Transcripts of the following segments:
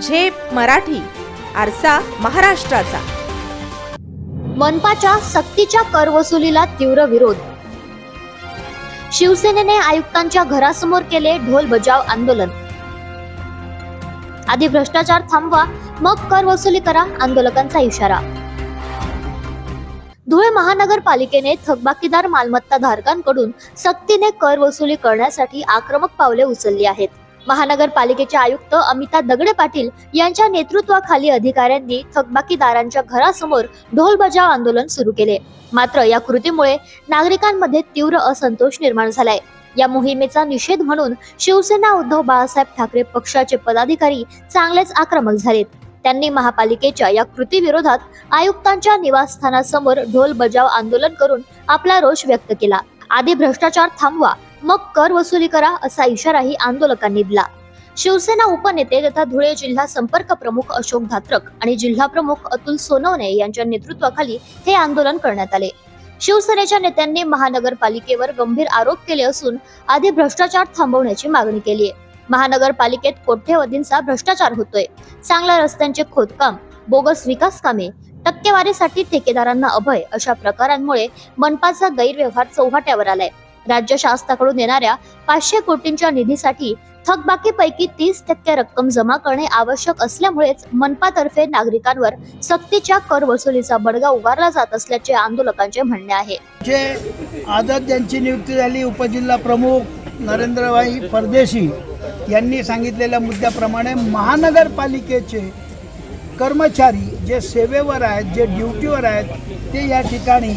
झेप मराठी आरसा महाराष्ट्राचा. मनपाच्या सक्तीच्या कर वसुलीला तीव्र विरोध. शिवसेनेने आयुक्तांच्या घरासमोर केले ढोल बजाव आंदोलन. आधी भ्रष्टाचार थांबवा मग कर वसुली करा आंदोलकांचा इशारा. धुळे महानगरपालिकेने थकबाकीदार मालमत्ता धारकांकडून सक्तीने कर वसुली करण्यासाठी आक्रमक पावले उचलली आहेत. महानगरपालिकेचे आयुक्त अमिता दगडे पाटील यांच्या नेतृत्वाखाली अधिकाऱ्यांनी थकबाकीदारांच्या घरासमोर ढोल बजाव आंदोलन सुरू केले. मात्र या कृतीमुळे नागरिकांमध्ये तीव्र असंतोष निर्माण झालाय. या मोहिमेचा निषेध म्हणून शिवसेना उद्धव बाळासाहेब ठाकरे पक्षाचे पदाधिकारी चांगलेच आक्रमक झालेत. त्यांनी महापालिकेच्या या कृतीविरोधात आयुक्तांच्या निवासस्थानासमोर ढोल बजाव आंदोलन करून आपला रोष व्यक्त केला. आधी भ्रष्टाचार थांबवा मग कर वसुली करा असा इशाराही आंदोलकांनी दिला. शिवसेना उपनेते तथा धुळे जिल्हा संपर्क प्रमुख अशोक धात्रक आणि जिल्हा प्रमुख अतुल सोनवणे यांच्या नेतृत्वाखाली हे आंदोलन करण्यात आले. शिवसेनेच्या नेत्यांनी महानगरपालिकेवर गंभीर आरोप केले असून आधी भ्रष्टाचार थांबवण्याची मागणी केली आहे महानगरपालिकेत कोट्यवधींचा भ्रष्टाचार होतोय. चांगल्या रस्त्यांचे खोदकाम बोगस विकास कामे टक्केवारीसाठी ठेकेदारांना अभय अशा प्रकारांमुळे मनपाचा गैरव्यवहार चौहाट्यावर आलाय. राज्य शासनाकडून येणाऱ्या पाचशे कोटींच्या निधीसाठी थकबाकीपैकी तीस टक्के रक्कम जमा करणे आवश्यक असल्यामुळेच मनपातर्फे नागरिकांवर सक्तीच्या कर वसुलीचा बडगा उगारला जात असल्याचे आंदोलकांचे म्हणणे आहे. जे आदत यांची नियुक्ती झाली उपजिल्हा प्रमुख नरेंद्रभाई परदेशी यांनी सांगितलेल्या मुद्द्याप्रमाणे महानगरपालिकेचे कर्मचारी जे सेवेवर आहेत जे ड्युटीवर आहेत ते या ठिकाणी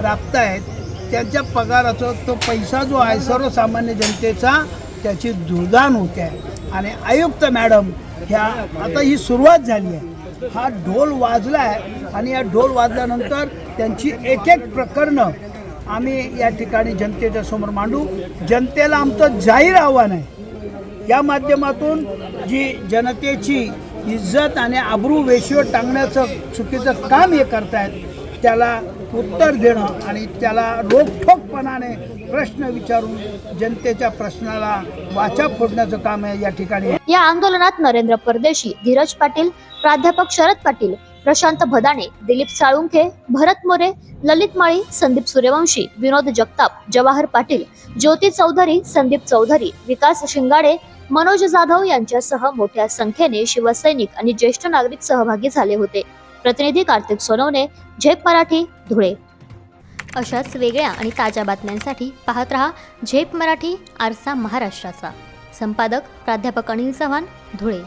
राबत आहेत त्यांच्या पगाराचा तो पैसा जो आहे सर्वसामान्य जनतेचा त्याची दुर्दान होते. आहे आणि आयुक्त मॅडम ह्या आता ही सुरुवात झाली आहे. हा ढोल वाजला आहे आणि या ढोल वाजल्यानंतर त्यांची एक एक प्रकरणं आम्ही या ठिकाणी जनतेच्या समोर मांडू. जनतेला आमचं जाहीर आव्हान आहे. या माध्यमातून जी जनतेची इज्जत आणि आबरू वेशीवर टांगण्याचं चुकीचं काम हे करतायत त्याला उत्तर देणं आणि त्याला रोखोकपणाने प्रश्न विचारून जनतेच्या प्रश्नाला वाचा फोडण्याचं काम आहे या ठिकाणी. या आंदोलनात नरेंद्र परदेशी धीरज पाटील प्राध्यापक शरद पाटील प्रशांत भदाणे दिलीप साळुंखे भरत मोरे ललित माळी संदीप सूर्यवंशी विनोद जगताप जवाहर पाटील ज्योती चौधरी संदीप चौधरी विकास शिंगाडे मनोज जाधव यांच्यासह मोठ्या संख्येने शिवसैनिक आणि ज्येष्ठ नागरिक सहभागी झाले होते. प्रतिनिधी कार्तिक सोनवणे झेप मराठी धुळे. अशाच वेगळ्या आणि ताज्या बातम्यांसाठी पाहत रहा झेप मराठी आरसा महाराष्ट्राचा. संपादक प्राध्यापक अनिल चव्हाण धुळे.